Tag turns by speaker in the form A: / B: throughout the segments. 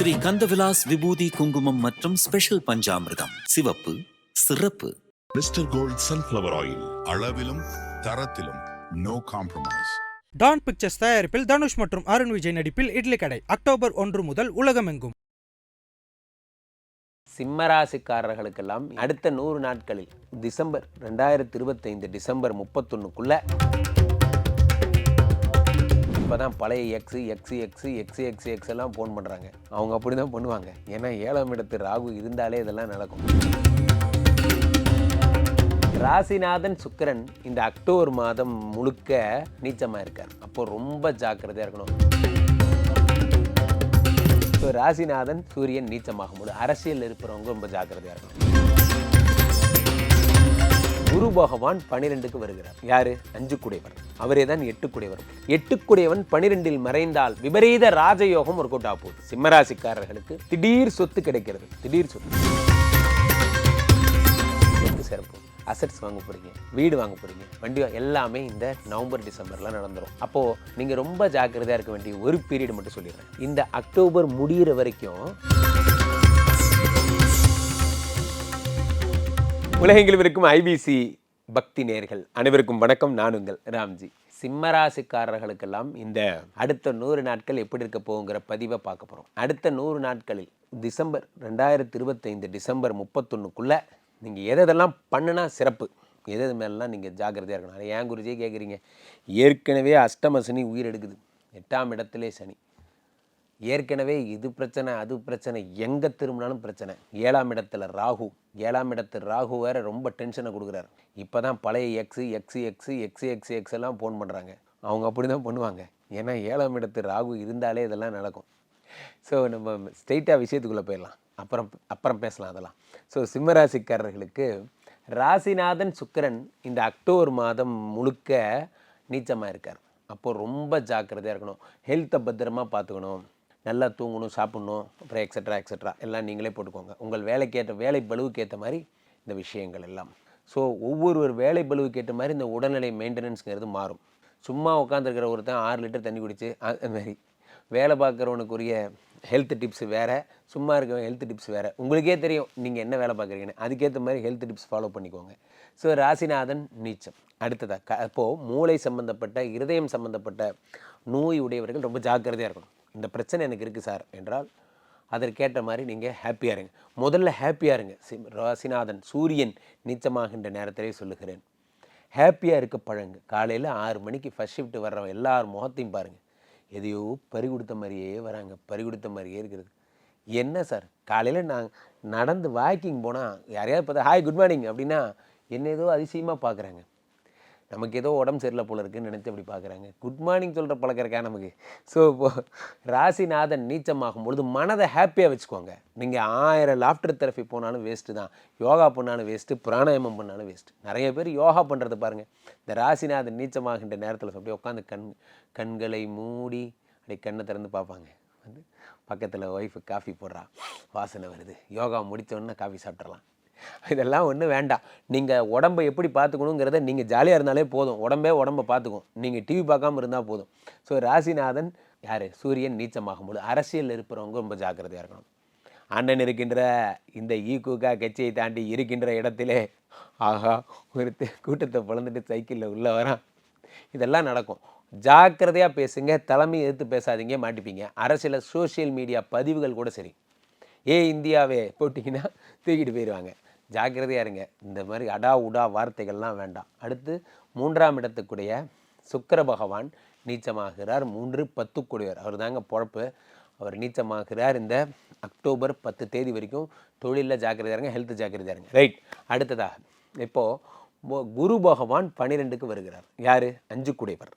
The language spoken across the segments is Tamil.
A: ஸ்ரீ கந்தவிலாஸ் விபூதி குங்குமம் மற்றும் ஸ்பெஷல் பஞ்சாமிர்தம். சிவப்பு சிறப்பு.
B: மிஸ்டர் கோல்ட் சன்ஃப்ளவர் ஆயில் அளவிலும் தரத்திலும் நோ காம்ப்ரமைஸ்
C: டான் பிக்சர்ஸ் தயாரிப்பில் தனுஷ் மற்றும் அருண் விஜய் நடிப்பில் இட்லி கடை அக்டோபர் ஒன்று முதல் உலகமெங்கும்.
D: சிம்மராசிக்காரர்களுக்கெல்லாம் அடுத்த நூறு நாட்களில் டிசம்பர் ரெண்டாயிரத்தி இருபத்தைந்து டிசம்பர் முப்பத்தொன்னுக்குள்ள இப்போதான் பழைய ex ex ex ex ex ex எல்லாம் ஃபோன் பண்ணுறாங்க அவங்க அப்படி தான் பண்ணுவாங்க. ஏன்னா ஏழாம் இடத்து ராகு இருந்தாலே இதெல்லாம் நடக்கும். ராசிநாதன் சுக்கிரன் இந்த அக்டோபர் மாதம் முழுக்க நீச்சமாக இருக்கார். அப்போ ரொம்ப ஜாக்கிரதையாக இருக்கணும். ஸோ ராசிநாதன் சூரியன் நீச்சமாகும் போது அரசியல் இருப்பவங்க ரொம்ப ஜாக்கிரதையாக இருக்கணும். குரு பகவான் பனிரெண்டுக்கு வருகிறார். யாரு? அஞ்சு குடைவர் அவரே தான் எட்டுக்குடையவர். எட்டுக்குடையவன் பனிரெண்டில் மறைந்தால் விபரீத ராஜயோகம் ஒரு கூட்டா போகுது. சிம்மராசிக்காரர்களுக்கு திடீர் சொத்து கிடைக்கிறது. திடீர் சொத்து. சிறப்பு. அசட்ஸ் வாங்க போகிறீங்க வீடு வாங்க போகிறீங்க வண்டி எல்லாமே இந்த நவம்பர் டிசம்பரில் நடந்துடும் அப்போது நீங்கள் ரொம்ப ஜாக்கிரதையாக இருக்க வேண்டிய ஒரு பீரியட் மட்டும் சொல்லிடுறேன். இந்த அக்டோபர் முடியிற வரைக்கும் உலகெங்கிலும் இருக்கும் ஐபிசி பக்தி நேர்கள். அனைவருக்கும் வணக்கம். நான் உங்கள் ராம்ஜி. சிம்மராசிக்காரர்களுக்கெல்லாம் இந்த அடுத்த நூறு நாட்கள் எப்படி இருக்க போகுங்கிற பதிவை பார்க்க போகிறோம் அடுத்த நூறு நாட்களில் டிசம்பர் ரெண்டாயிரத்தி இருபத்தைந்து டிசம்பர் முப்பத்தொன்னுக்குள்ளே நீங்கள் எதெல்லாம் பண்ணுனா சிறப்பு? எது எது மேலாம் நீங்கள் ஜாக்கிரதையாக இருக்கணும்? அதை ஏன் குருஜியே கேட்குறீங்க ஏற்கனவே அஷ்டம சனி உயிர் எடுக்குது. எட்டாம் இடத்துலே சனி. ஏற்கனவே இது பிரச்சனை அது பிரச்சனை எங்கே திரும்பினாலும் பிரச்சனை. ஏழாம் இடத்துல ராகு. ஏழாம் இடத்து ராகு வேற ரொம்ப டென்ஷனை கொடுக்குறாரு. இப்போ தான் பழைய ex ex ex ex ex ex எல்லாம் ஃபோன் பண்ணுறாங்க அவங்க அப்படி தான் பண்ணுவாங்க. ஏன்னா ஏழாம் இடத்து ராகு இருந்தாலே இதெல்லாம் நடக்கும். ஸோ நம்ம ஸ்ட்ரெயிட்டாக விஷயத்துக்குள்ளே போயிடலாம். அப்புறம் அப்புறம் பேசலாம் அதெல்லாம். ஸோ சிம்மராசிக்காரர்களுக்கு ராசிநாதன் சுக்கிரன் இந்த அக்டோபர் மாதம் முழுக்க நீச்சமாக இருக்கார். அப்போது ரொம்ப ஜாக்கிரதையாக இருக்கணும். ஹெல்த்தை பத்திரமா பார்த்துக்கணும். நல்லா தூங்கணும் சாப்பிட்ணும் அப்புறம் எக்ஸட்ரா எக்ஸட்ரா எல்லாம் நீங்களே போட்டுக்கோங்க. உங்கள் வேலைக்கேற்ற வேலை பளுவுக்கு ஏற்ற மாதிரி இந்த விஷயங்கள் எல்லாம். ஸோ ஒவ்வொரு ஒரு வேலை பளுவுக்கு ஏற்ற மாதிரி இந்த உடல்நிலை மெயின்டெனன்ஸுங்கிறது மாறும். சும்மா உட்காந்துருக்கிற ஒருத்தன் ஆறு லிட்டர் தண்ணி குடிச்சு அது மாதிரி. வேலை பார்க்குறவனுக்குரிய ஹெல்த் டிப்ஸ் வேறு சும்மா இருக்கிற ஹெல்த் டிப்ஸ் வேறு. உங்களுக்கே தெரியும் நீங்கள் என்ன வேலை பார்க்குறீங்கன்னு. அதுக்கேற்ற மாதிரி ஹெல்த் டிப்ஸ் ஃபாலோ பண்ணிக்கோங்க. ஸோ ராசிநாதன் நீச்சம். அடுத்ததாக க அப்போது மூளை சம்மந்தப்பட்ட இருதயம் சம்மந்தப்பட்ட நோய் உடையவர்கள் ரொம்ப ஜாக்கிரதையாக இருக்கணும். இந்த பிரச்சனை எனக்கு இருக்குது சார் என்றால் அதற்கேற்ற மாதிரி நீங்கள் ஹாப்பியாக இருங்க. முதல்ல ஹாப்பியாக இருங்க. சி ராசிநாதன் சூரியன் நீச்சமாகின்ற நேரத்திலே சொல்லுகிறேன். ஹாப்பியாக இருக்க பழங்க காலையில் ஆறு மணிக்கு ஃபஸ்ட் ஷிஃப்ட் வர்ற எல்லார் முகத்தையும் பாருங்கள் எதையோ பறி கொடுத்த மாதிரியே வராங்க. பறி கொடுத்த மாதிரியே இருக்கிறது. என்ன சார்? காலையில் நான் நடந்து வாக்கிங் போனால் யாரையாவது பார்த்தா ஹாய் குட் மார்னிங் அப்படின்னா என்ன ஏதோ அதிசயமாக பார்க்குறாங்க. நமக்கு ஏதோ உடம்பு சரியில்லை போல இருக்குன்னு நினைத்து அப்படி பார்க்குறாங்க. குட் மார்னிங் சொல்கிற பழக்கம் இருக்கா நமக்கு? ஸோ இப்போ ராசிநாதன் நீச்சமாகும் பொழுது மனதை ஹாப்பியாக வச்சுக்கோங்க. நீங்கள் ஆயிரம் லாஃப்டர் தெரப்பி போனாலும் வேஸ்ட்டு தான். யோகா பண்ணாலும் வேஸ்ட்டு பிராணாயாமம் பண்ணாலும் வேஸ்ட்டு நிறைய பேர் யோகா பண்ணுறது பாருங்கள் இந்த ராசிநாதன் நீச்சமாகின்ற நேரத்தில் அப்படியே உட்காந்து கண் கண்களை மூடி அப்படியே கண்ணை திறந்து பார்ப்பாங்க. வந்து பக்கத்தில் ஒய்ஃபு காஃபி போடுறா. வாசனை வருது. யோகா முடிச்ச காஃபி சாப்பிட்றலாம் இதெல்லாம் ஒன்றும் வேண்டாம். நீங்கள் உடம்பை எப்படி பார்த்துக்கணுங்கிறத நீங்கள் ஜாலியாக இருந்தாலே போதும். உடம்பே உடம்பை பார்த்துக்கும். நீங்கள் டிவி பார்க்காம இருந்தால் போதும். ஸோ ராசிநாதன் யார்? சூரியன் நீச்சமாகும் போது அரசியல் இருப்பவங்க ரொம்ப ஜாக்கிரதையாக இருக்கணும். அண்ணன் இருக்கின்ற இந்த ஈகூக்கா கட்சியை தாண்டி இருக்கின்ற இடத்திலே ஆஹா ஒரு கூட்டத்தை பிளந்துட்டு சைக்கிளில் உள்ளே வரான். இதெல்லாம் நடக்கும். ஜாக்கிரதையாக பேசுங்க. தலைமை எதிர்த்து பேசாதீங்க. மாட்டிப்பீங்க. அரசியல் சோஷியல் மீடியா பதிவுகள் கூட சரி. ஏ இந்தியாவே போட்டிங்கன்னா தூக்கிட்டு போயிடுவாங்க ஜாக்கிரதையாக இருங்க. இந்த மாதிரி அடா உடா வார்த்தைகள்லாம் வேண்டாம். அடுத்து மூன்றாம் இடத்துக்குடைய சுக்கர பகவான் நீச்சமாகிறார். மூன்று பத்துக்குடையவர். அவர் தாங்க பொழப்பு. அவர் நீச்சமாகிறார் இந்த அக்டோபர் பத்து தேதி வரைக்கும். தொழிலில் ஜாக்கிரதையாக இருங்க ஹெல்த் ஜாக்கிரதையாக இருங்க. ரைட் அடுத்ததாக இப்போது குரு பகவான் பன்னிரெண்டுக்கு வருகிறார். யார்? அஞ்சு குடையவர்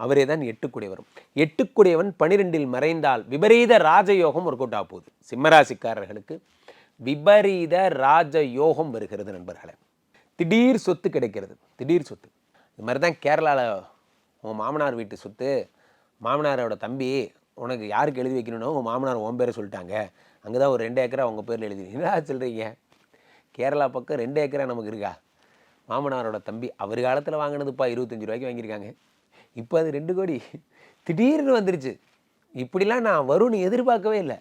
D: அவரே தான் எட்டுக்குடையவரும் எட்டுக்குடையவன் பனிரெண்டில் மறைந்தால் விபரீத ராஜயோகம் ஒரு கூட்டா போகுது. சிம்மராசிக்காரர்களுக்கு விபரீத ராஜயோகம் வருகிறது நண்பர்களே. திடீர் சொத்து கிடைக்கிறது. திடீர் சொத்து. இது மாதிரி தான் கேரளாவில் உன் மாமனார் வீட்டு சொத்து. மாமனாரோட தம்பி உனக்கு யாருக்கு எழுதி வைக்கணும்னோ உங்கள் மாமனார் உன் பேரை சொல்லிட்டாங்க. அங்கே தான் ஒரு ரெண்டு ஏக்கரா உங்கள் பேரில் எழுதி என்ன சொல்கிறீங்க கேரளா பக்கம் ரெண்டு ஏக்கரா நமக்கு இருக்கா? மாமனாரோட தம்பி அவர் காலத்தில் வாங்கினதுப்பா இருபத்தஞ்சி ரூபாய்க்கு வாங்கியிருக்காங்க. இப்போ அது ரெண்டு கோடி. திடீர்னு வந்துருச்சு. இப்படிலாம் நான் வரும்னு எதிர்பார்க்கவே இல்லை.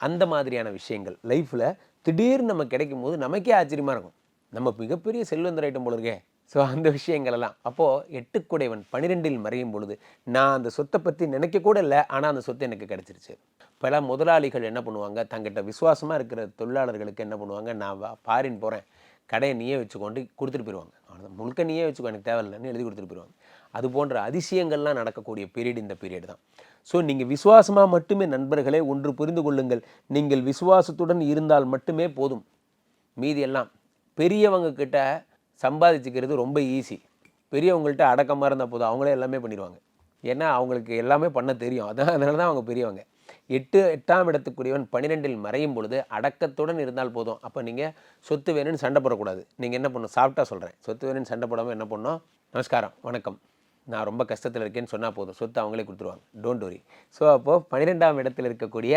D: அந்த மாதிரியான விஷயங்கள். லைஃப்பில் திடீர்னு நம்ம கிடைக்கும் போது நமக்கே ஆச்சரியமாக இருக்கும். நம்ம மிகப்பெரிய செல்வந்தர் ஐட்டம் போல இருக்கே. ஸோ அந்த விஷயங்கள் எல்லாம் அப்போது எட்டுக்குடையவன் பன்னிரெண்டில் மறையும் பொழுது நான் அந்த சொத்தை பற்றி நினைக்க கூட இல்லை ஆனால் அந்த சொத்து எனக்கு கிடச்சிருச்சு. பல முதலாளிகள் என்ன பண்ணுவாங்க? தங்கிட்ட விசுவாசமாக இருக்கிற தொழிலாளர்களுக்கு என்ன பண்ணுவாங்க? நான் பாரின் போகிறேன் கடையை நீயே வச்சுக்கொண்டு கொடுத்துட்டு போயிடுவாங்க அவ்வளோதான் முழுக்க நீயே வச்சுக்கோ எனக்கு தேவையில்லைன்னு எழுதி கொடுத்துட்டு போயிடுவாங்க அது போன்ற அதிசயங்கள்லாம் நடக்கக்கூடிய பீரியட் இந்த பீரியட் தான். ஸோ நீங்கள் விசுவாசமாக மட்டுமே நண்பர்களே ஒன்று புரிந்து கொள்ளுங்கள். நீங்கள் விசுவாசத்துடன் இருந்தால் மட்டுமே போதும். மீதி எல்லாம் பெரியவங்க கிட்ட சம்பாதிச்சுக்கிறது ரொம்ப ஈஸி பெரியவங்கள்ட்ட அடக்கமாக இருந்தால் போதும். அவங்களே எல்லாமே பண்ணிடுவாங்க. ஏன்னா அவங்களுக்கு எல்லாமே பண்ண தெரியும். அதான் அதனால தான் அவங்க பெரியவங்க. எட்டு எட்டாம் இடத்துக்குரியவன் பன்னிரெண்டில் மறையும் பொழுது அடக்கத்துடன் இருந்தால் போதும். அப்போ நீங்கள் சொத்து வேணும்னு சண்டை போடக்கூடாது. நீங்கள் என்ன பண்ணணும் சாப்பிட்டா சொல்கிறேன் சொத்து வேணும்னு சண்டை போடாமல் என்ன பண்ணோம்? நமஸ்காரம். வணக்கம். நான் ரொம்ப கஷ்டத்தில் இருக்கேன்னு சொன்னால் போதும். சொத்து அவங்களே கொடுத்துருவாங்க. டோன்ட் வரி ஸோ அப்போது பன்னிரெண்டாம் இடத்தில் இருக்கக்கூடிய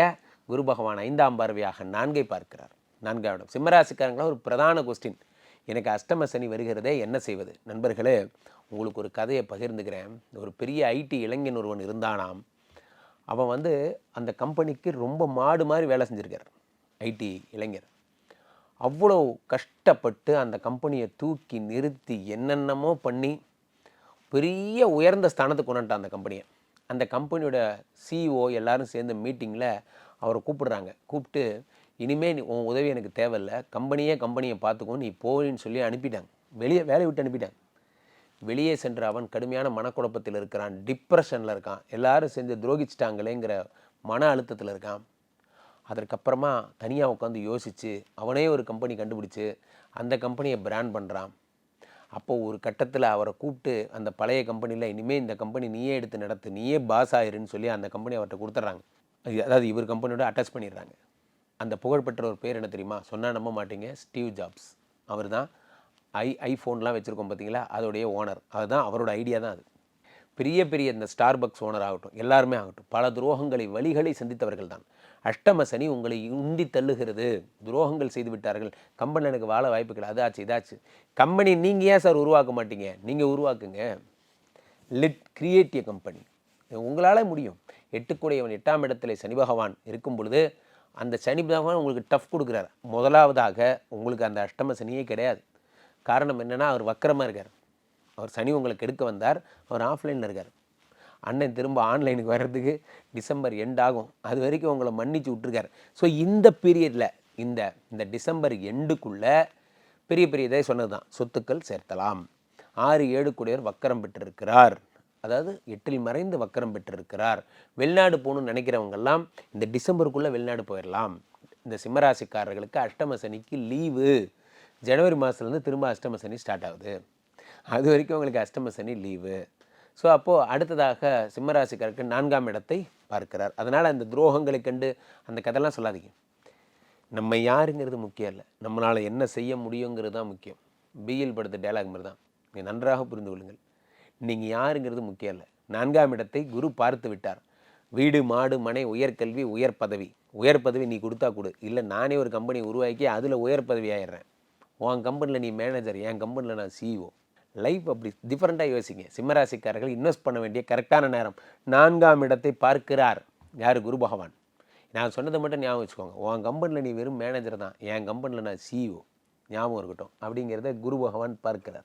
D: குரு பகவான் ஐந்தாம் பார்வையாக நான்கை பார்க்கிறார். நான்காம் இடம். சிம்மராசிக்காரங்களா ஒரு பிரதான கொஸ்டின் எனக்கு அஷ்டம சனி வருகிறதே என்ன செய்வது? நண்பர்களே உங்களுக்கு ஒரு கதையை பகிர்ந்துக்கிறேன். ஒரு பெரிய ஐடி இளைஞன் ஒருவன் இருந்தானாம். அவன் வந்து அந்த கம்பெனிக்கு ரொம்ப மாடு மாதிரி வேலை செஞ்சுருக்கார். ஐடி இளைஞர். அவ்வளோ கஷ்டப்பட்டு அந்த கம்பெனியை தூக்கி நிறுத்தி என்னென்னமோ பண்ணி பெரிய உயர்ந்த ஸ்தானத்துக்கு கொண்டுட்டான் அந்த கம்பெனியை அந்த கம்பெனியோட சிஇஓ எல்லாரும் சேர்ந்து மீட்டிங்கில் அவரை கூப்பிடுறாங்க. கூப்பிட்டு இனிமேல் நீ உன் உதவி எனக்கு தேவையில்லை. கம்பெனியே கம்பெனியை பார்த்துக்கோ. நீ போயின்னு சொல்லி அனுப்பிட்டாங்க. வெளியே வேலையை விட்டு அனுப்பிட்டாங்க. வெளியே சென்ற அவன் கடுமையான மனக்குழப்பத்தில் இருக்கிறான். டிப்ரெஷனில் இருக்கான். எல்லாரும் சேர்ந்து துரோகிச்சிட்டாங்களேங்கிற மன அழுத்தத்தில் இருக்கான். அதற்கப்புறமா தனியாக உட்காந்து யோசித்து அவனே ஒரு கம்பெனி கண்டுபிடிச்சு அந்த கம்பெனியை பிராண்ட் பண்ணுறான் அப்போது ஒரு கட்டத்தில் அவரை கூப்பிட்டு அந்த பழைய கம்பெனியில் இனிமேல் இந்த கம்பெனி நீயே எடுத்து நடத்து நீயே பாஸ் ஆயிருன்னு சொல்லி அந்த கம்பெனி அவர்கிட்ட கொடுத்துட்றாங்க அது- அதாவது இவர் கம்பெனியோட அட்டாச் பண்ணிடுறாங்க. அந்த புகழ்பெற்ற ஒரு பேர் என்ன தெரியுமா? சொன்னால் நம்ப மாட்டீங்க ஸ்டீவ் ஜாப்ஸ். அவர் தான் ஐ ஐஃபோன்லாம் வச்சுருக்கோம் பார்த்தீங்களா அதோடைய ஓனர் அதுதான் அவரோட ஐடியா தான் அது. பெரிய பெரிய இந்த ஸ்டார்பக்ஸ் ஓனர் ஆகட்டும் எல்லாருமே ஆகட்டும் பல துரோகங்களை வழிகளை சந்தித்தவர்கள் தான். அஷ்டம சனி உங்களை உண்டி தள்ளுகிறது. துரோகங்கள் செய்து விட்டார்கள். கம்பெனி எனக்கு வாழ வாய்ப்பு கிடையாது. அதாச்சு இதாச்சு கம்பெனி நீங்கள் ஏன் சார் உருவாக்க மாட்டீங்க? நீங்கள் உருவாக்குங்க. லிட் கிரியேட் எ கம்பெனி உங்களால் முடியும். எட்டுக்குடையவன் எட்டாம் இடத்துல சனி பகவான் இருக்கும் பொழுது அந்த சனி பகவான் உங்களுக்கு டஃப் கொடுக்குறார். முதலாவதாக உங்களுக்கு அந்த அஷ்டம சனியே கிடையாது. காரணம் என்னென்னா அவர் வக்கரமாக இருக்கார். அவர் சனி உங்களுக்கு எடுக்க வந்தார். அவர் ஆஃப்லைனில் இருக்கார். அண்ணன் திரும்ப ஆன்லைனுக்கு வர்றதுக்கு டிசம்பர் எண்ட் ஆகும். அது வரைக்கும் உங்களை மன்னிச்சு விட்ருக்கார் ஸோ இந்த பீரியடில் இந்த இந்த டிசம்பர் எண்டுக்குள்ளே பெரிய பெரிய இதை சொன்னது தான் சொத்துக்கள் சேர்த்தலாம். ஆறு ஏழு கூடியவர் வக்கரம் பெற்றிருக்கிறார். அதாவது எட்டில் மறைந்து வக்கரம் பெற்றிருக்கிறார். வெளிநாடு போகணும்னு நினைக்கிறவங்கெல்லாம் இந்த டிசம்பருக்குள்ளே வெளிநாடு போயிடலாம் இந்த சிம்மராசிக்காரர்களுக்கு அஷ்டம சனிக்கு லீவு ஜனவரி மாதத்துலேருந்து திரும்ப அஷ்டம சனி ஸ்டார்ட் ஆகுது. அது வரைக்கும் உங்களுக்கு அஷ்டம சனி லீவு ஸோ அப்போது அடுத்ததாக சிம்மராசிக்காருக்கு நான்காம் இடத்தை பார்க்கிறார். அதனால் அந்த துரோகங்களை கண்டு அந்த கதைலாம் சொல்லாதீங்க. நம்ம யாருங்கிறது முக்கியம் இல்லை. நம்மளால் என்ன செய்ய முடியுங்கிறது தான் முக்கியம். பிஎல் படுத்த டைலாக் மாதிரி தான். நீங்கள் நன்றாக புரிந்து கொள்ளுங்கள். நீங்கள் யாருங்கிறது முக்கியம் இல்லை. நான்காம் இடத்தை குரு பார்த்து விட்டார். வீடு மாடு மனை உயர்கல்வி உயர் பதவி. உயர் பதவி நீ கொடுத்தா கொடு. இல்லை நானே ஒரு கம்பெனி உருவாக்கி அதில் உயர் பதவி ஆயிடுறேன். உன் கம்பெனியில் நீ மேனேஜர் என் கம்பெனியில் நான் சிஇஓ லைஃப் அப்படி டிஃப்ரெண்ட்டாக யோசிங்க. சிம்மராசிக்காரர்கள் இன்வெஸ்ட் பண்ண வேண்டிய கரெக்டான நேரம். நான்காம் இடத்தை பார்க்கிறார். யார்? குரு பகவான். நான் சொன்னதை மட்டும் ஞாபகம் வச்சுக்கோங்க. உன் கம்பெனியில் நீ வெறும் மேனேஜர் தான். என் கம்பெனியில் நான் சிஇஓ ஞாபகம் இருக்கட்டும். அப்படிங்கிறத குரு பகவான் பார்க்கிறார்.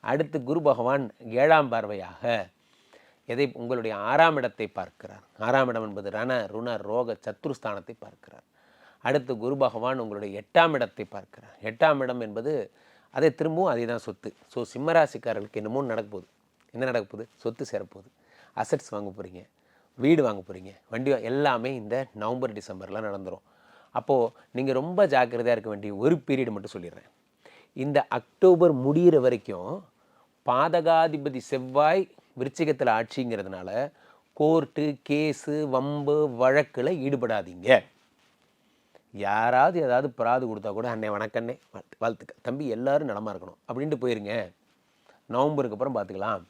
D: அடுத்து குரு பகவான் ஏழாம் பார்வையாக எதை? உங்களுடைய ஆறாம் இடத்தை பார்க்கிறார். ஆறாம் இடம் என்பது ரண ருண ரோக சத்ருஸ்தானத்தை பார்க்கிறார். அடுத்து குரு பகவான் உங்களுடைய எட்டாம் இடத்தை பார்க்கிறார். எட்டாம் இடம் என்பது அதே திரும்பவும் அதே தான் சொத்து. ஸோ சிம்மராசிக்காரர்களுக்கு என்னமோ நடக்க போகுது. என்ன நடக்க போகுது? சொத்து சேரப்போகுது அசட்ஸ் வாங்க போகிறீங்க வீடு வாங்க போகிறீங்க வண்டி எல்லாமே இந்த நவம்பர் டிசம்பரில் நடந்துடும் அப்போது நீங்கள் ரொம்ப ஜாக்கிரதையாக இருக்க வேண்டிய ஒரு பீரியட் மட்டும் சொல்லிடுறேன். இந்த அக்டோபர் முடியிற வரைக்கும் பாதகாதிபதி செவ்வாய் விருச்சிகத்தில் ஆட்சிங்கிறதுனால கோர்ட்டு கேஸு வம்பு வழக்கில் ஈடுபடாதீங்க. யாராவது ஏதாவது பிராது கொடுத்தா கூட அண்ணே வணக்கண்ணே வாழ்த்து வாழ்த்துக்க தம்பி எல்லாரும் நடமா இருக்கணும். அப்படின்ட்டு போயிருங்க. நவம்பருக்கு அப்புறம் பார்த்துக்கலாம்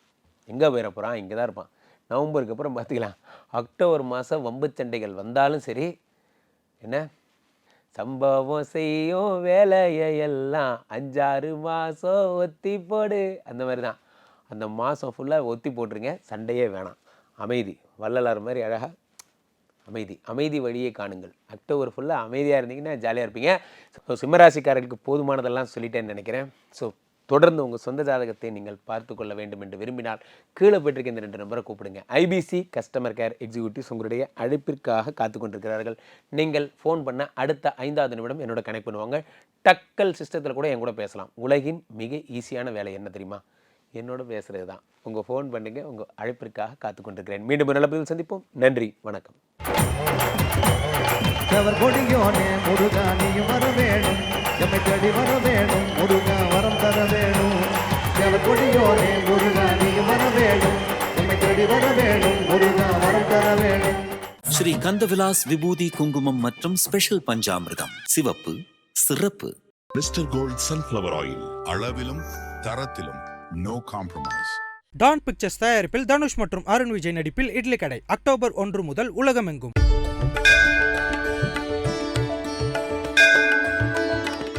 D: எங்கே போயிட போகிறான் இங்கே தான் இருப்பான். நவம்பருக்கு அப்புறம் பார்த்துக்கலாம் அக்டோபர் மாதம் வம்பு சண்டைகள் வந்தாலும் சரி என்ன? சம்பவம் செய்யும் வேலையெல்லாம் அஞ்சாறு மாதம் ஒத்தி போடு. அந்த மாதிரி தான். அந்த மாதம் ஃபுல்லாக ஒத்தி போட்டுருங்க. சண்டையே வேணாம். அமைதி. வள்ளலார் மாதிரி அழகாக அமைதி அமைதி வழியே காணுங்கள். அக்டோபர் ஃபுல்லாக அமைதியாக இருந்தீங்கன்னா ஜாலியாக இருப்பீங்க. ஸோ சிம்மராசிக்காரர்களுக்கு போதுமானதெல்லாம் சொல்லிட்டேன்னு நினைக்கிறேன். ஸோ தொடர்ந்து உங்கள் சொந்த ஜாதகத்தை நீங்கள் பார்த்து கொள்ள வேண்டும் என்று விரும்பினால் கீழே போட்டிருக்க இந்த ரெண்டு நம்பரை கூப்பிடுங்க. ஐபிசி கஸ்டமர் கேர் எக்ஸிக்யூட்டிவ்ஸ் உங்களுடைய அழைப்பிற்காக காத்து கொண்டிருக்கிறார்கள். நீங்கள் ஃபோன் பண்ண அடுத்த ஐந்தாவது நிமிடம் என்னோட கனெக்ட் பண்ணுவாங்க. டக்கல் சிஸ்டத்தில் கூட என் கூட பேசலாம். உலகின் மிக ஈஸியான வேலை என்ன தெரியுமா? என்னோட பேசுகிறது தான் உங்கள் ஃபோன் பண்ணுங்க உங்கள் அழைப்பிற்காக காத்து கொண்டிருக்கிறேன் மீண்டும் நல்ல பதிவில் சந்திப்போம். நன்றி வணக்கம்.
E: அவர் கொடியோனே முருகா நீயும் வர வேணும். எம்மை தேடி வர வேணும் முருகா வரம் தர வேணும். அவர் கொடியோனே முருகா நீயும் வர வேணும். எம்மை தேடி வர வேணும் முருகா வரம் தர வேணும்.
A: ஸ்ரீ கந்தவிலாஸ் விபூதி குங்குமம் மற்றும் ஸ்பெஷல் பஞ்சாமிர்தம். சிவப்பு சிறப்பு.
B: மிஸ்டர் கோல்ட் சன்ஃப்ளவர் ஆயில் அளவிலும் தரத்திலும் நோ காம்ப்ரமைஸ்
C: டான் பிக்சர்ஸ் தயாரிப்பில் தனுஷ் மற்றும் அருண் விஜய் நடிப்பில் இட்லி கடை. அக்டோபர் ஒன்று முதல் உலகமெங்கும்.